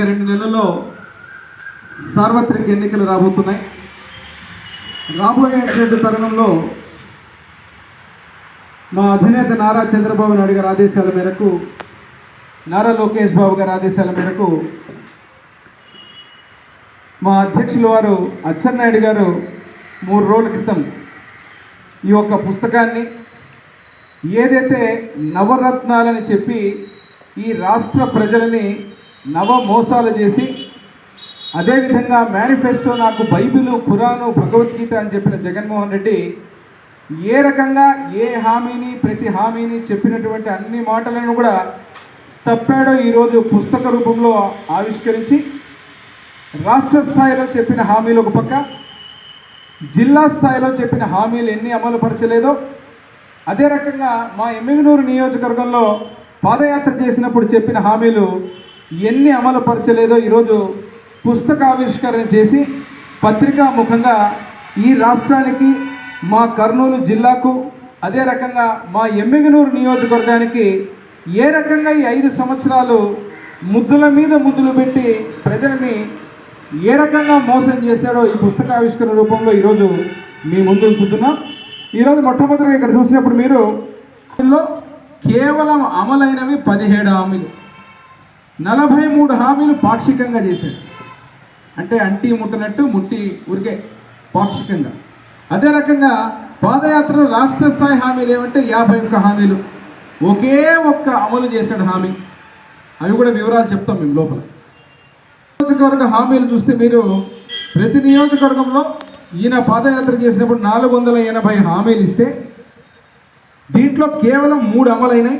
రెండు నెలల్లో సార్వత్రిక ఎన్నికలు రాబోతున్నాయి. రాబోయేటువంటి తరుణంలో మా అధినేత నారా చంద్రబాబు నాయుడు గారి ఆదేశాల మేరకు నారా లోకేష్ బాబు గారి ఆదేశాల మేరకు మా అధ్యక్షులు వారు అచ్చెన్నాయుడు గారు మూడు రోజుల క్రితం ఈ యొక్క పుస్తకాన్ని ఏదైతే నవరత్నాలని చెప్పి ఈ రాష్ట్ర ప్రజలని నవ మోసాలు చేసి అదేవిధంగా మేనిఫెస్టో నాకు బైబిలు ఖురాను భగవద్గీత అని చెప్పిన జగన్మోహన్ రెడ్డి ఏ రకంగా ఏ హామీని ప్రతి హామీని చెప్పినటువంటి అన్ని మాటలను కూడా తప్పాడో ఈరోజు పుస్తక రూపంలో ఆవిష్కరించి రాష్ట్ర స్థాయిలో చెప్పిన హామీలు ఒక పక్క జిల్లా స్థాయిలో చెప్పిన హామీలు ఎన్ని అమలు పరచలేదో అదే రకంగా మా ఎమ్మిగనూరు నియోజకవర్గంలో పాదయాత్ర చేసినప్పుడు చెప్పిన హామీలు ఎన్ని అమలు పరచలేదో ఈరోజు పుస్తకావిష్కరణ చేసి పత్రికా ముఖంగా ఈ రాష్ట్రానికి మా కర్నూలు జిల్లాకు అదే రకంగా మా ఎమ్మిగనూరు నియోజకవర్గానికి ఏ రకంగా ఈ ఐదు సంవత్సరాలు ముద్దుల మీద ముద్దులు పెట్టి ప్రజల్ని ఏ రకంగా మోసం చేశాడో ఈ పుస్తకావిష్కరణ రూపంలో ఈరోజు మీ ముందు ఉంచుతున్నాం. ఈరోజు మొట్టమొదటిగా ఇక్కడ చూసినప్పుడు మీరు కేవలం అమలైనవి పదిహేడు హామీలు నలభై మూడు హామీలు పాక్షికంగా చేశారు. అంటే అంటి ముట్టనట్టు ముట్టి ఉరికే పాక్షికంగా. అదే రకంగా పాదయాత్రలో రాష్ట్ర స్థాయి హామీలు ఏమంటే యాభై ఒక్క హామీలు ఒకే ఒక్క అమలు చేశాడు హామీ. అవి కూడా వివరాలు చెప్తాం మేము లోపల. నియోజకవర్గ హామీలు చూస్తే మీరు ప్రతి నియోజకవర్గంలో ఈయన పాదయాత్ర చేసినప్పుడు నాలుగు వందల ఎనభై హామీలు ఇస్తే దీంట్లో కేవలం మూడు అమలైనవి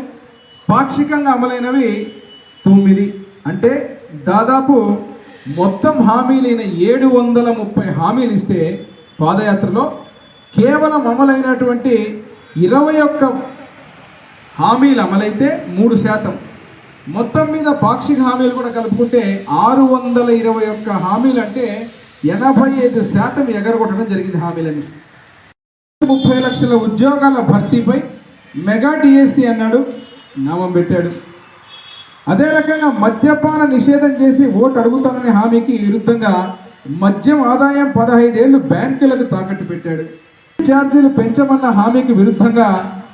పాక్షికంగా అమలైనవి తొమ్మిది. అంటే దాదాపు మొత్తం హామీలైన ఏడు వందల ముప్పై హామీలు ఇస్తే పాదయాత్రలో కేవలం అమలైనటువంటి ఇరవై ఒక్క హామీలు అమలైతే మూడు శాతం. మొత్తం మీద పాక్షిక హామీలు కూడా కలుపుకుంటే ఆరు వందల ఇరవై ఒక్క హామీలు అంటే ఎనభై ఐదు శాతం ఎగరగొట్టడం జరిగింది హామీలని ముప్పై లక్షల ఉద్యోగాల భర్తీపై మెగా డిఎస్సి అన్నాడు నామం పెట్టాడు. అదే రకంగా మద్యపాన నిషేధం చేసి ఓటు అడుగుతాననే హామీకి విరుద్ధంగా మద్యం ఆదాయం పదహైదేళ్ళు బ్యాంకులకు తాకట్టు పెట్టాడు. ఛార్జీలు పెంచమన్న హామీకి విరుద్ధంగా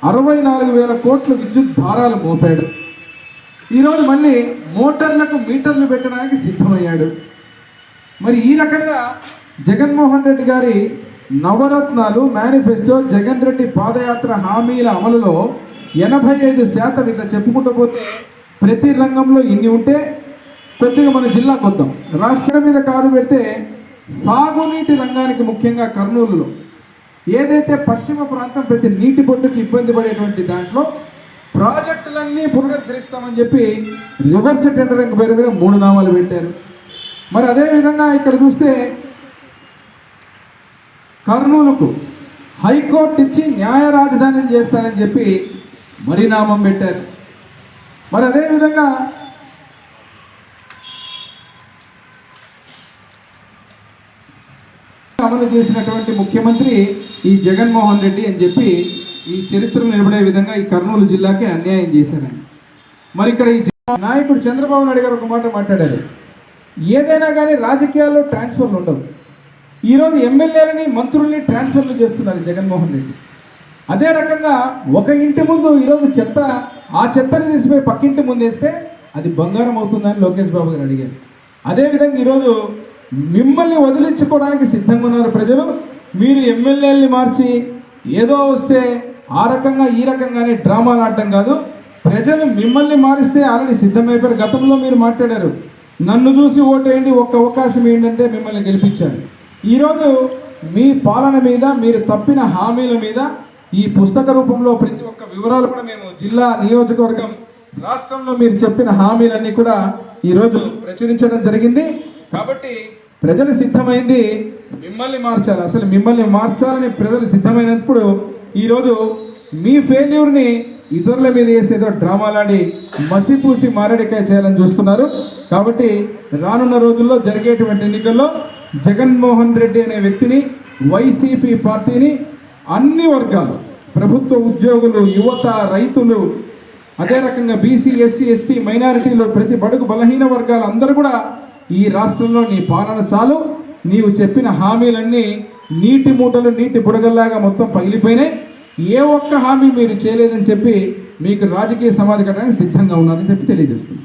అరవై నాలుగు వేల కోట్ల విద్యుత్ భారాలు మోపాడు. ఈరోజు మళ్ళీ మోటార్లకు మీటర్లు పెట్టడానికి సిద్ధమయ్యాడు. మరి ఈ రకంగా జగన్మోహన్ రెడ్డి గారి నవరత్నాలు మేనిఫెస్టో జగన్ రెడ్డి పాదయాత్ర హామీల అమలులో ఎనభై ఐదు శాతం ఇట్లా చెప్పుకుంటూ పోతే ప్రతి రంగంలో ఇన్ని ఉంటే కొద్దిగా మన జిల్లాకు వద్దాం రాష్ట్రం మీద కారు పెడితే సాగునీటి రంగానికి ముఖ్యంగా కర్నూలులో. ఏదైతే పశ్చిమ ప్రాంతం ప్రతి నీటి బొట్టుకి ఇబ్బంది పడేటువంటి దాంట్లో ప్రాజెక్టులన్నీ పునరుద్ధరిస్తామని చెప్పి రివర్స్ టెండరింగ్ పేరు మీద మూడు నామాలు పెట్టారు. మరి అదేవిధంగా ఇక్కడ చూస్తే కర్నూలుకు హైకోర్టు ఇచ్చి న్యాయ రాజధాని చేస్తానని చెప్పి మరి నామం పెట్టారు. మరి అదే విధంగా అమలు చేసినటువంటి ముఖ్యమంత్రి ఈ జగన్మోహన్ రెడ్డి అని చెప్పి ఈ చరిత్రను నిలబడే విధంగా ఈ కర్నూలు జిల్లాకి అన్యాయం చేశారని. మరి ఇక్కడ ఈ నాయకుడు చంద్రబాబు నాయుడు గారు ఒక మాట మాట్లాడారు. ఏదైనా కానీ రాజకీయాల్లో ట్రాన్స్ఫర్లు ఉండవు. ఈరోజు ఎమ్మెల్యేలని మంత్రుల్ని ట్రాన్స్ఫర్లు చేస్తున్నారు జగన్మోహన్ రెడ్డి. అదే రకంగా ఒక ఇంటి ముందు ఈరోజు చెత్త ఆ చెత్తని తీసిపోయి పక్కింటి ముందు వేస్తే అది బంగారం అవుతుందని లోకేష్ బాబు గారు అడిగారు. అదేవిధంగా ఈరోజు మిమ్మల్ని వదిలించుకోవడానికి సిద్ధంగా ఉన్నారు ప్రజలు. మీరు ఎమ్మెల్యేలని మార్చి ఏదో వస్తే ఆ రకంగా ఈ రకంగానే డ్రామాలు ఆడటం కాదు. ప్రజలు మిమ్మల్ని మారిస్తే ఆల్రెడీ సిద్ధమైపోయారు. గతంలో మీరు మాట్లాడారు. నన్ను చూసి ఓటేయండి ఒక్క అవకాశం ఏంటంటే మిమ్మల్ని గెలిపించాను. ఈరోజు మీ పాలన మీద మీరు తప్పిన హామీల మీద ఈ పుస్తక రూపంలో ప్రతి ఒక్క వివరాలు కూడా మేము జిల్లా నియోజకవర్గం రాష్ట్రంలో మీరు చెప్పిన హామీలన్నీ కూడా ఈరోజు ప్రచురించడం జరిగింది. కాబట్టి ప్రజలు సిద్ధమైంది మిమ్మల్ని మార్చాలి. అసలు మిమ్మల్ని మార్చాలని ప్రజలు సిద్ధమైనప్పుడు ఈరోజు మీ ఫెయిల్యూర్ని ఇతరుల మీద వేసేదో డ్రామాలాడి మసిపూసి మారడికాయ చేయాలని చూస్తున్నారు. కాబట్టి రానున్న రోజుల్లో జరిగేటువంటి ఎన్నికల్లో జగన్మోహన్ రెడ్డి అనే వ్యక్తిని వైసీపీ పార్టీని అన్ని వర్గాలు ప్రభుత్వ ఉద్యోగులు యువత రైతులు అదే రకంగా బీసీ ఎస్సీ ఎస్టీ మైనారిటీలు ప్రతి బడుగు బలహీన వర్గాలు అందరూ కూడా ఈ రాష్ట్రంలో నీ పాలన చాలు. నీవు చెప్పిన హామీలన్నీ నీటి మూటలు నీటి బుడగల్లాగా మొత్తం పగిలిపోయినాయి. ఏ ఒక్క హామీ మీరు చేయలేదని చెప్పి మీకు రాజకీయ సమాధి కట్టడానికి సిద్ధంగా ఉన్నారని చెప్పి తెలియజేస్తుంది